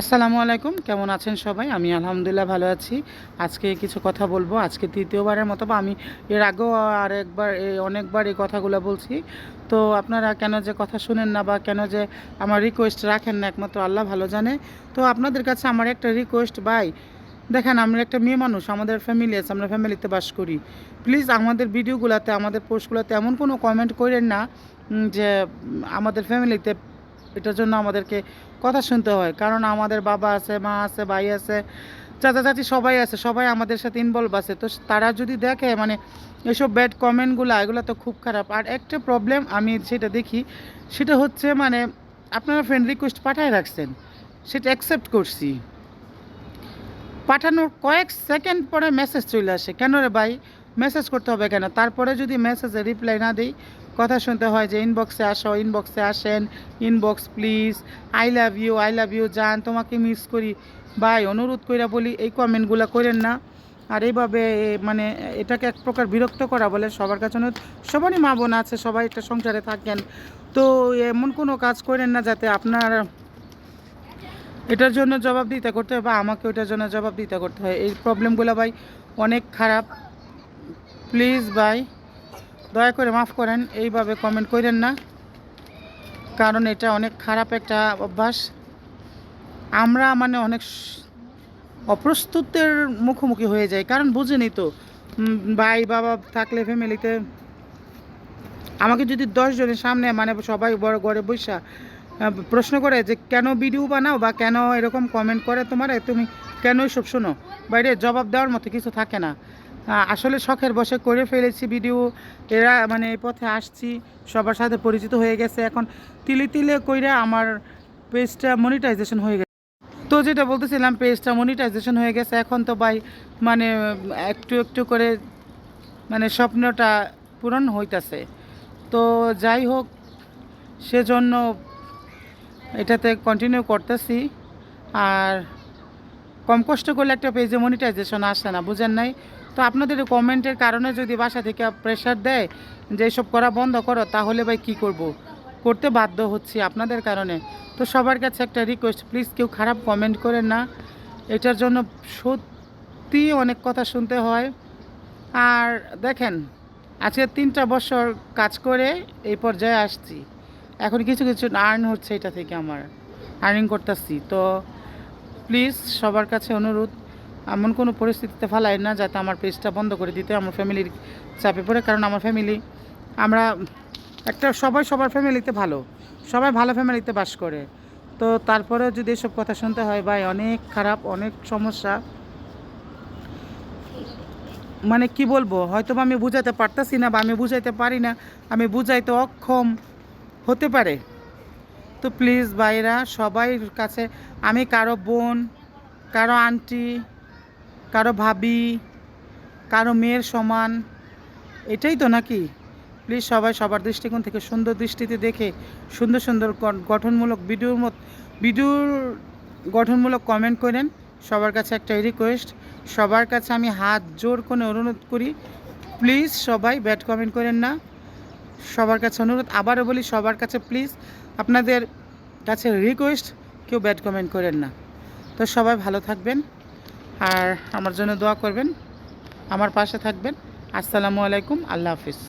আসসালামু আলাইকুম, কেমন আছেন সবাই? আমি আলহামদুলিল্লাহ ভালো আছি। আজকে কিছু কথা বলব। আজকে তৃতীয়বারের মতো বা আমি এর আগেও আর একবার এই অনেকবার এই কথাগুলো বলছি। তো আপনারা কেন যে কথা শুনেন না বা কেন যে আমার রিকোয়েস্ট রাখেন না একমাত্র আল্লাহ ভালো জানে। তো আপনাদের কাছে আমার একটা রিকোয়েস্ট বাই দেখেন আমরা একটা মেয়ে মানুষ, আমাদের ফ্যামিলি আছে, আমরা ফ্যামিলিতে বাস করি। প্লিজ আমাদের ভিডিওগুলোতে আমাদের পোস্টগুলোতে এমন কোনো কমেন্ট করেন না যে আমাদের ফ্যামিলিতে এটার জন্য আমাদেরকে কথা শুনতে হয়। কারণ আমাদের বাবা আছে, মা আছে, ভাই আছে চাচা চাচি সবাই আছে, সবাই আমাদের সাথে ইনভলভ আছে। তো তারা যদি দেখে মানে এসব ব্যাড কমেন্টগুলো এগুলো তো খুব খারাপ। আর একটা প্রবলেম আমি সেটা দেখি, সেটা হচ্ছে মানে আপনারা ফ্রেন্ড রিকোয়েস্ট পাঠায় রাখছেন, সেটা অ্যাকসেপ্ট করছি। পাঠানোর কয়েক সেকেন্ড পরে মেসেজ চলে আসে, কেন রে ভাই? মেসেজ করতে হবে কেন? তারপরে যদি মেসেজে রিপ্লাই না দিই কথা শুনতে হয় যে ইনবক্সে আসো ইনবক্সে আসেন inbox please I love you I love you জান, তোমাকে মিস করি। ভাই, অনুরোধ কইরা বলি, এই কমেন্টগুলো করেন না। আর এইভাবে মানে এটাকে এক প্রকার বিরক্ত করা বলে সবার কাছে সবারই মা বোন আছে, সবাই একটা সংসারে থাকেন। তো এমন কোনো কাজ করেন না যাতে আপনার এটার জন্য জবাব দিতে করতে হয় বা আমাকে ওটার জন্য জবাব দিতে করতে হয়। এই প্রবলেমগুলো ভাই অনেক খারাপ। প্লিজ ভাই। দয়া করে মাফ করেন, এইভাবে কমেন্ট করেন না। কারণ এটা অনেক খারাপ একটা অভ্যাস। আমরা মানে অনেক অপ্রস্তুতের মুখোমুখি হয়ে যায় কারণ বুঝেনি তো ভাই, বাবা থাকলে ফ্যামিলিতে আমাকে যদি দশ জনের সামনে মানে সবাই বড় ঘরে বৈশা প্রশ্ন করে যে কেন ভিডিও বানাও বা কেন এরকম কমেন্ট করে তোমার, তুমি কেন সব শোনো? বাইরে জবাব দেওয়ার মতো কিছু থাকে না। আসলে শখের বসে করে ফেলেছি ভিডিও। এরা মানে এই পথে আসছি, সবার সাথে পরিচিত হয়ে গেছে। এখন তিলে তিলে কইরা আমার পেজটা মনিটাইজেশন হয়ে গেছে। তো যেটা বলতেছিলাম, পেজটা মনিটাইজেশন হয়ে গেছে। এখন তো ভাই মানে একটু একটু করে মানে স্বপ্নটা পূরণ হইতাছে। তো যাই হোক, সেজন্য এটাতে কন্টিনিউ করতেছি। আর কম কষ্ট করলে একটা পেজে মনিটাইজেশন আসে না, বুঝেন নাই? তো আপনাদের কমেন্টের কারণে যদি বাসা থেকে প্রেশার দেয় যে এসব করা বন্ধ করো, তাহলে ভাই কি করব। করতে বাধ্য হচ্ছি আপনাদের কারণে। তো সবার কাছে একটা রিকোয়েস্ট প্লিজ কেউ খারাপ কমেন্ট করেন না। এটার জন্য সত্যি অনেক কথা শুনতে হয়। আর দেখেন, আজকে তিনটা বছর কাজ করে এই পর্যায়ে আসছি। এখন কিছু কিছু আর্ন হচ্ছে এটা থেকে আমার। আর্নিং করতেছি। তো প্লিজ সবার কাছে অনুরোধ এমন কোনো পরিস্থিতিতে ফেলাই না যাতে আমার পেজটা বন্ধ করে দিতে আমার ফ্যামিলির চাপে পড়ে, কারণ আমার ফ্যামিলি, আমরা একটা সবাই সবার ফ্যামিলিতে ভালো, সবাই ভালো ফ্যামিলিতে বাস করে। তো তারপরেও যদি এসব কথা শুনতে হয়, ভাই, অনেক খারাপ, অনেক সমস্যা। মানে কি বলব হয়তো বা আমি বুঝাতে পারতাছি না বা আমি বুঝাইতে পারি না, আমি বুঝাইতে অক্ষম হতে পারে। তো প্লিজ ভাইরা সবাই কাছে, আমি কারও বোন, কারও আন্টি কারও ভাবি, কারও মেয়ের সমান, এটাই তো নাকি? প্লিজ সবাই সবার দৃষ্টিকোণ থেকে সুন্দর দৃষ্টিতে দেখে, সুন্দর সুন্দর গঠনমূলক ভিডিওর মত ভিডিওর গঠনমূলক কমেন্ট করেন। সবার কাছে একটা রিকোয়েস্ট সবার কাছে আমি হাত জোর করে অনুরোধ করি। প্লিজ সবাই ব্যাড কমেন্ট করেন না। সবার কাছে অনুরোধ, আবারও বলি সবার কাছে প্লিজ আপনাদের কাছে রিকোয়েস্ট কেউ ব্যাড কমেন্ট করেন না। তো সবাই ভালো থাকবেন। আর আমার জন্য দোয়া করবেন। আমার পাশে থাকবেন। আসসালামু আলাইকুম। আল্লাহ হাফিজ।